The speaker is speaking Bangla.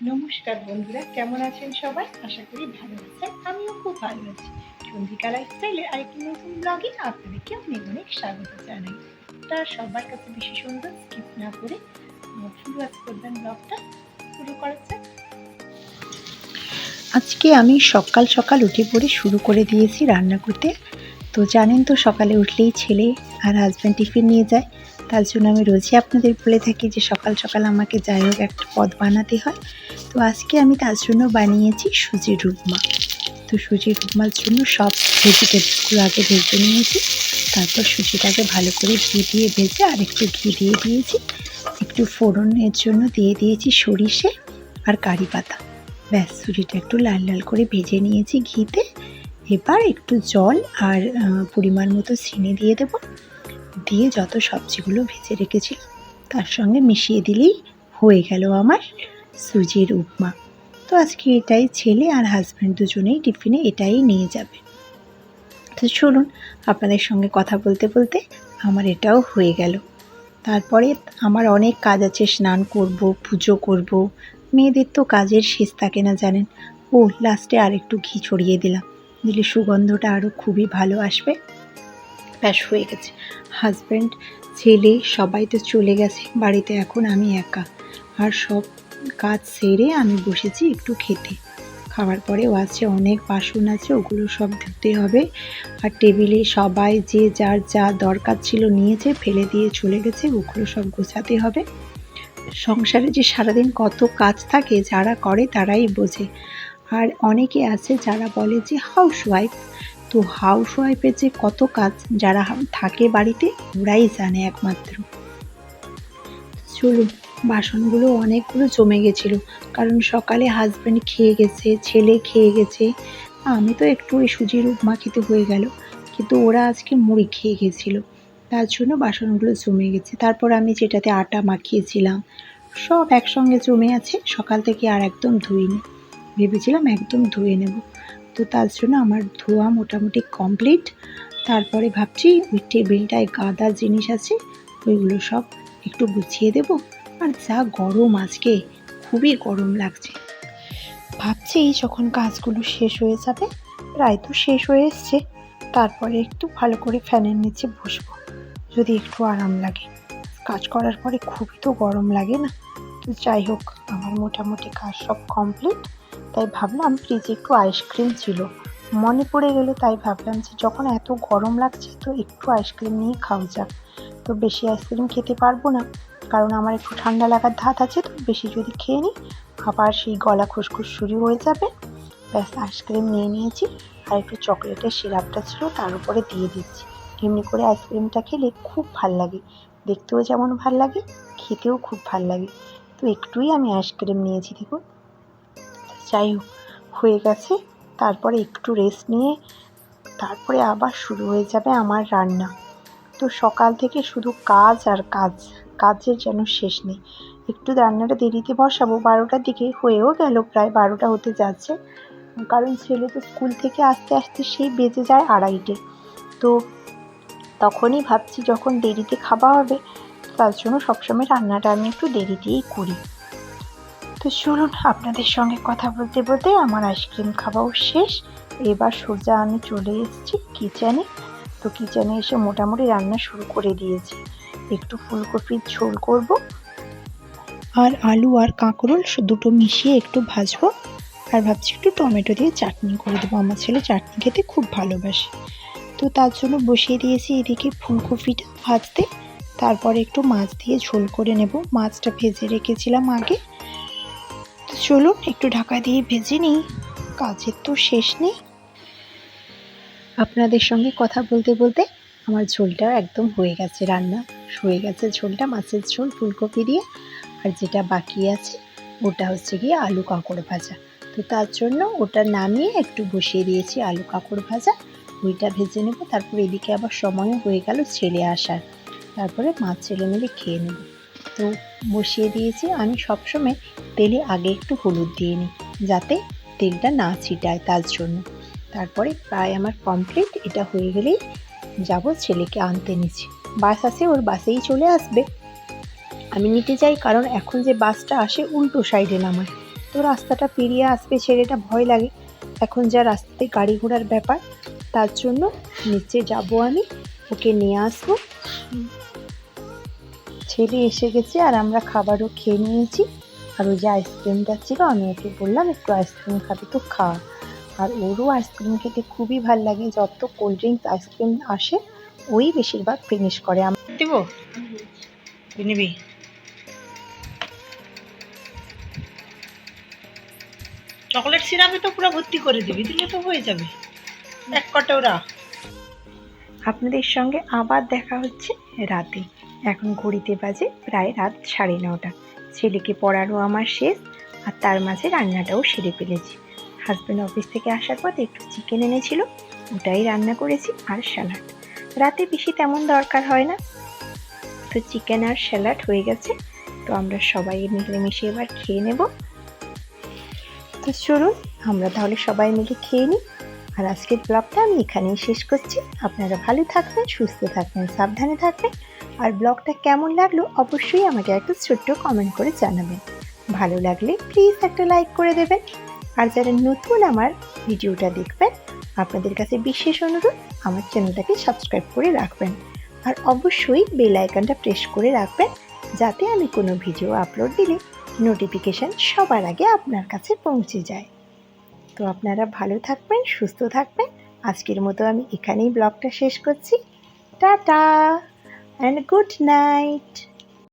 নমস্কার বন্ধুরা, কেমন আছেন সবাই? আশা করি ভালো আছেন, আমিও খুব ভালো আছি। সন্ধিকা লাইফস্টাইলের আরেকটি নতুন ব্লগে আপনাদেরকে অনেক অনেক স্বাগত জানাই। তা সবার কাছে বেশি সুন্দর স্কিপ না করে ফুল ওয়াচ করবেন ব্লগটা শুরু করা যাক। আজকে আমি সকাল সকাল উঠে পড়ে শুরু করে দিয়েছি রান্না করতে। তো জানেন তো সকালে উঠলেই ছেলে আর হাজব্যান্ড টিফিন নিয়ে যায়। তার জন্য আমি রোজই আপনাদের বলে থাকি যে সকাল সকাল আমাকে যাই হোক একটা পদ বানাতে হয়। তো আজকে আমি তার জন্য বানিয়েছি সুজির উপমা তো সুজির উপমার জন্য সব ভেজিটেবলসগুলো আগে ভেজে নিয়েছি। তারপর সুজিটাকে ভালো করে ঘি দিয়ে ভেজে আর একটু ঘি দিয়ে দিয়েছি। একটু ফোড়নের জন্য দিয়ে দিয়েছি সরিষে আর কারি পাতা। ব্যাস, সুজিটা একটু লাল লাল করে ভেজে নিয়েছি ঘিতে। এবার একটু জল আর পরিমাণ মতো চিনি দিয়ে দেবো। দিয়ে যত সবজিগুলো ভেজে রেখেছিলাম তার সঙ্গে মিশিয়ে দিলেই হয়ে গেল আমার সুজির উপমা। তো আজকে এটাই ছেলে আর হাজব্যান্ড দুজনেই টিফিনে এটাই নিয়ে যাবে। তো চলুন আপনাদের সঙ্গে কথা বলতে বলতে আমার এটাও হয়ে গেল। তারপরে আমার অনেক কাজ আছে, স্নান করব, পুজো করব। মেয়েদের তো কাজের শেষ থাকে না, জানেন? ও লাস্টে আর একটু ঘি ছড়িয়ে দিলাম। দিলে সুগন্ধটা আরও খুবই ভালো আসবে। ব্যাস হয়ে গেছে। হাজব্যান্ড ছেলে, সবাই তো চলে গেছে। বাড়িতে এখন আমি একা। আর সব কাজ সেরে আমি বসেছি একটু খেতে। খাওয়ার পরেও আছে, অনেক বাসন আছে, ওগুলো সব ধুতে হবে। আর টেবিলে সবাই যে যার যা দরকার ছিল নিয়েছে, ফেলে দিয়ে চলে গেছে, ওগুলো সব গোছাতে হবে। সংসারে যে সারাদিন কত কাজ থাকে, যারা করে তারাই বোঝে। আর অনেকে আছে যারা বলে যে হাউস ওয়াইফ তো হাউস ওয়াইফের যে কত কাজ যারা থাকে বাড়িতে, ওরাই জানে একমাত্র। চলুন, বাসনগুলো অনেকগুলো জমে গেছিল, কারণ সকালে হাজব্যান্ড খেয়ে গেছে, ছেলে খেয়ে গেছে। আমি তো একটু ওই সুজির উপমা খেতে হয়ে গেল, কিন্তু ওরা আজকে মুড়ি খেয়ে গেছিল। তার জন্য বাসনগুলো জমে গেছে। তারপর আমি যেটাতে আটা মাখিয়েছিলাম, সব একসঙ্গে জমে আছে, সকাল থেকে আর একদম ধুইনি। ভেবেছিলাম একদম ধুয়ে নেব। তো তার জন্য আমার ধোয়া মোটামুটি কমপ্লিট তারপরে ভাবছি ওই টেবিলটায় গাদা জিনিস আছে, ওইগুলো সব একটু গুছিয়ে দেব। আর যা গরম আজকে, খুবই গরম লাগছে। ভাবছি যখন কাজগুলো শেষ হয়ে যাবে, প্রায় তো শেষ হয়ে এসছে, তারপরে একটু ভালো করে ফ্যানের নিচে বসবো, যদি একটু আরাম লাগে। কাজ করার পরে খুবই তো গরম লাগে না। তো যাই হোক, আমার মোটামুটি কাজ সব কমপ্লিট তাই ভাবলাম ফ্রিজে একটু আইসক্রিম ছিল। মনে পড়ে গেল তাই ভাবলাম যে যখন এত গরম লাগছে তো একটু আইসক্রিম নিয়ে খাওয়া যাক। তো বেশি আইসক্রিম খেতে পারব না, কারণ আমার একটু ঠান্ডা লাগার ধাত আছে তো, বেশি যদি খেয়ে নিই, আবার সেই গলা খুসখুস শুরু হয়ে যাবে। ব্যাস আইসক্রিম নিয়ে নিয়েছি, আর একটু চকলেটের সিরাপটা ছিল, তার উপরে দিয়ে দিচ্ছি। এমনি করে আইসক্রিমটা খেলে খুব ভালো লাগে। দেখতেও যেমন ভালো লাগে, খেতেও খুব ভালো লাগে। তো একটুই আমি আইসক্রিম নিয়েছি, দেখুন। যাই হয়ে গেছে। তারপরে একটু রেস্ট নিয়ে, তারপরে আবার শুরু হয়ে যাবে আমার রান্না। তো সকাল থেকে শুধু কাজ আর কাজ, কাজের যেন শেষ নেই। একটু রান্নাটা দেরিতে বসাবো, বারোটার দিকে হয়েও গেল, প্রায় বারোটা হতে যাচ্ছে। কারণ ছেলে তো স্কুল থেকে আসতে আসতে সেই বেজে যায় আড়াইটে। তো তখনই ভাবছি যখন দেরিতে খাওয়া হবে, তার জন্য সবসময় রান্নাটা আমি একটু দেরিতেই করি। তো চলুন আপনাদের সঙ্গে কথা বলতে বলতে আমার আইসক্রিম খাওয়াও শেষ। এবার সোজা আমি চলে এসেছি কিচেনে। তো কিচেনে এসে মোটামুটি রান্না শুরু করে দিয়েছি। একটু ফুলকপির ঝোল করব। আর আলু আর কাঁকরোল দুটো মিশিয়ে একটু ভাজবো। আর ভাবছি একটু টমেটো দিয়ে চাটনি করে দেবো। আমার ছেলে চাটনি খেতে খুব ভালোবাসে। তো তার জন্য বসিয়ে দিয়েছি এদিকে ফুলকপিটা ভাজতে। তারপরে একটু মাছ দিয়ে ঝোল করে নেব। মাছটা ভেজে রেখেছিলাম আগে। চলুন, একটু ঢাকা দিয়ে ভেজে নিই। কাজের তো শেষ নেই। আপনাদের সঙ্গে কথা বলতে বলতে আমার ঝোলটা একদম হয়ে গেছে রান্না। হয়ে গেছে ঝোলটা, মাছের ঝোল, ফুলকপি দিয়ে। আর যেটা বাকি আছে, ওটা হচ্ছে গিয়ে আলু কাঁকড় ভাজা। তো তার জন্য ওটা নামিয়ে একটু বসিয়ে দিয়েছি আলু কাঁকড় ভাজা। ওইটা ভেজে নেব, তারপর এদিকে আবার সময়ও হয়ে গেল ছেলে আসার। তারপরে মাছ ছেলে মিলে খেয়ে নেব। তো বসিয়ে দিয়েছি। আমি সবসময় তেলে আগে একটু হলুদ দিয়ে নিই, যাতে তেলটা না ছিটায় তার জন্য। তারপরে প্রায় আমার কমপ্লিট এটা হয়ে গেলেই যাব ছেলেকে আনতে নিচ্ছি বাস আছে, ওর বাসেই চলে আসবে। আমি নিতে যাই কারণ এখন যে বাসটা আসে উল্টো সাইডে নামায়। তো রাস্তাটা পেরিয়ে আসবে, ছেলেটা ভয় লাগে। এখন যা রাস্তাতে গাড়ি ঘোড়ার ব্যাপার, তার জন্য নিচে যাব আমি, ওকে নিয়ে আসব। ছেলে এসে গেছে আর আমরা খাবারও খেয়ে নিয়েছি। আর ওই যে আইসক্রিমটা ছিল, আমি ওকে বললাম, একটু আইসক্রিম খাবি তো খা। আর ওরও আইসক্রিম খেতে খুবই ভালো লাগে, যত কোল্ড ড্রিঙ্কস আইসক্রিম আসে, ওই বেশিরভাগ ফিনিশ করে। আমি দেব? নিবি? চকলেট সিরাপে তো পুরো ভর্তি করে দিবি, দিলে তো হয়ে যাবে। এক কটোরা আপনাদের সঙ্গে আবার দেখা হচ্ছে রাতে। এখন ঘড়িতে বাজে প্রায় রাত সাড়ে নটা। ছেলেকে পড়ানো আমার শেষ, আর তার মাঝে রান্নাটাও সেরে ফেলেছি। হাজব্যান্ড অফিস থেকে আসার পর একটু চিকেন এনেছিল, ওটাই রান্না করেছি আর স্যালাড রাতে বেশি তেমন দরকার হয় না। তো চিকেন আর স্যালাড হয়ে গেছে, তো আমরা সবাই মিলেমিশে এবার খেয়ে নেব। তো চলুন, আমরা তাহলে সবাই মিলে খেয়ে নিই। আর আজকের ব্লগটা আমি এখানেই শেষ করছি। আপনারা ভালো থাকবেন, সুস্থ থাকবেন, সাবধানে থাকবেন। আর ব্লগটা কেমন লাগল অবশ্যই আমাকে একটা ছোট্ট কমেন্ট করে জানাবেন। ভালো লাগলে প্লিজ একটা লাইক করে দেবেন। আর যারা নতুন আমার ভিডিওটা দেখবেন, আপনাদের কাছে বিশেষ অনুরোধ, আমার চ্যানেলটাকে সাবস্ক্রাইব করে রাখবেন। আর অবশ্যই বেল আইকনটা প্রেস করে রাখবেন, যাতে আমি কোনো ভিডিও আপলোড দিলে নোটিফিকেশান সবার আগে আপনার কাছে পৌঁছে যায়। তো আপনারা ভালো থাকবেন, সুস্থ থাকবেন। আজকের মতো আমি এখানেই ব্লগটা শেষ করছি। Tata and good night